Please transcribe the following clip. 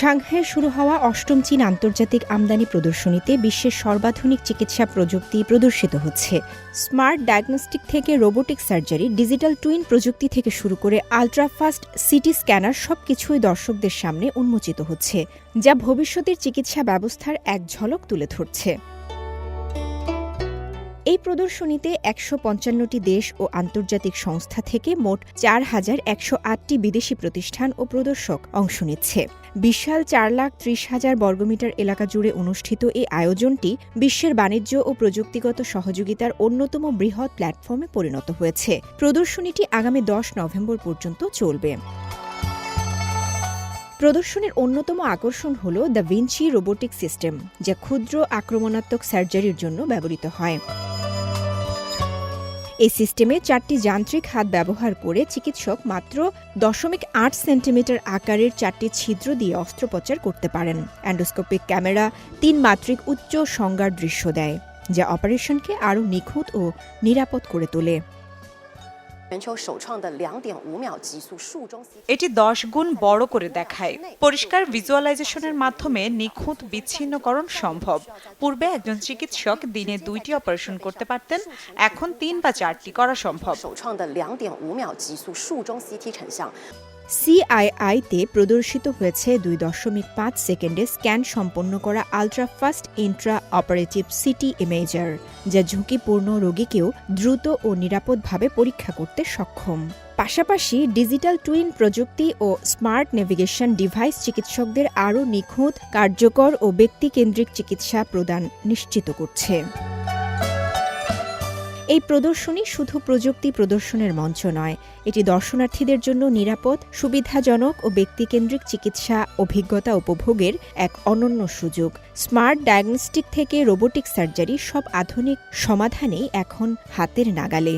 সাংহাইয়ে শুরু হওয়া অষ্টম চীন আন্তর্জাতিক আমদানি প্রদর্শনীতে বিশ্বের সর্বাধুনিক চিকিৎসা প্রযুক্তি প্রদর্শিত হচ্ছে। স্মার্ট ডায়াগনস্টিক থেকে রোবোটিক সার্জারি, ডিজিটাল টুইন প্রযুক্তি থেকে শুরু করে আলট্রাফাস্ট সিটি স্ক্যানার সবকিছুই দর্শকদের সামনে উন্মোচিত হচ্ছে, যা ভবিষ্যতের চিকিৎসা ব্যবস্থার এক ঝলক তুলে ধরছে। এই প্রদর্শনীতে একশো পঞ্চান্নটি দেশ ও আন্তর্জাতিক সংস্থা থেকে মোট চার হাজার একশো আটটি বিদেশি প্রতিষ্ঠান ও প্রদর্শক অংশ নিচ্ছে। বিশাল চার লাখ ত্রিশ হাজার বর্গমিটার এলাকা জুড়ে অনুষ্ঠিত এই আয়োজনটি বিশ্বের বাণিজ্য ও প্রযুক্তিগত সহযোগিতার অন্যতম বৃহৎ প্ল্যাটফর্মে পরিণত হয়েছে। প্রদর্শনীটি আগামী দশ নভেম্বর পর্যন্ত চলবে। প্রদর্শনীর অন্যতম আকর্ষণ হল দ্য ভিঞ্চি রোবোটিক সিস্টেম, যা ক্ষুদ্র আক্রমণাত্মক সার্জারির জন্য ব্যবহৃত হয়। এই সিস্টেমে চারটি যান্ত্রিক হাত ব্যবহার করে চিকিৎসক মাত্র দশমিক আট সেন্টিমিটার আকারের চারটি ছিদ্র দিয়ে অস্ত্রোপচার করতে পারেন। অ্যান্ডোস্কোপিক ক্যামেরা তিন মাত্রিক উচ্চ সংজ্ঞার দৃশ্য দেয়, যা অপারেশনকে আরও নিখুঁত ও নিরাপদ করে তোলে। এটি দশ গুণ বড় করে দেখায়। পরিষ্কার ভিজুয়ালাইজেশনের মাধ্যমে নিখুঁত বিচ্ছিন্নকরণ সম্ভব। পূর্বে একজন চিকিৎসক দিনে দুইটি অপারেশন করতে পারতেন এখন তিন বা চারটি করা সম্ভব। সিআইআইতে প্রদর্শিত হয়েছে দুই দশমিক পাঁচ সেকেন্ডে স্ক্যান সম্পন্ন করা ultrafast intra operative CT imager, যা ঝুঁকিপূর্ণ রোগীকেও দ্রুত ও নিরাপদভাবে পরীক্ষা করতে সক্ষম। পাশাপাশি ডিজিটাল টুইন প্রযুক্তি ও স্মার্ট নেভিগেশন ডিভাইস চিকিৎসকদের আরও নিখুঁত, কার্যকর ও ব্যক্তিকেন্দ্রিক চিকিৎসা প্রদান নিশ্চিত করছে। এই প্রদর্শনী শুধু প্রযুক্তি প্রদর্শনের মঞ্চ নয়, এটি দর্শনার্থীদের জন্য নিরাপদ, সুবিধাজনক ও ব্যক্তিকেন্দ্রিক চিকিৎসা, অভিজ্ঞতা উপভোগের এক অনন্য সুযোগ। স্মার্ট ডায়াগনস্টিক থেকে রোবোটিক সার্জারি সব আধুনিক সমাধানেই এখন হাতের নাগালে।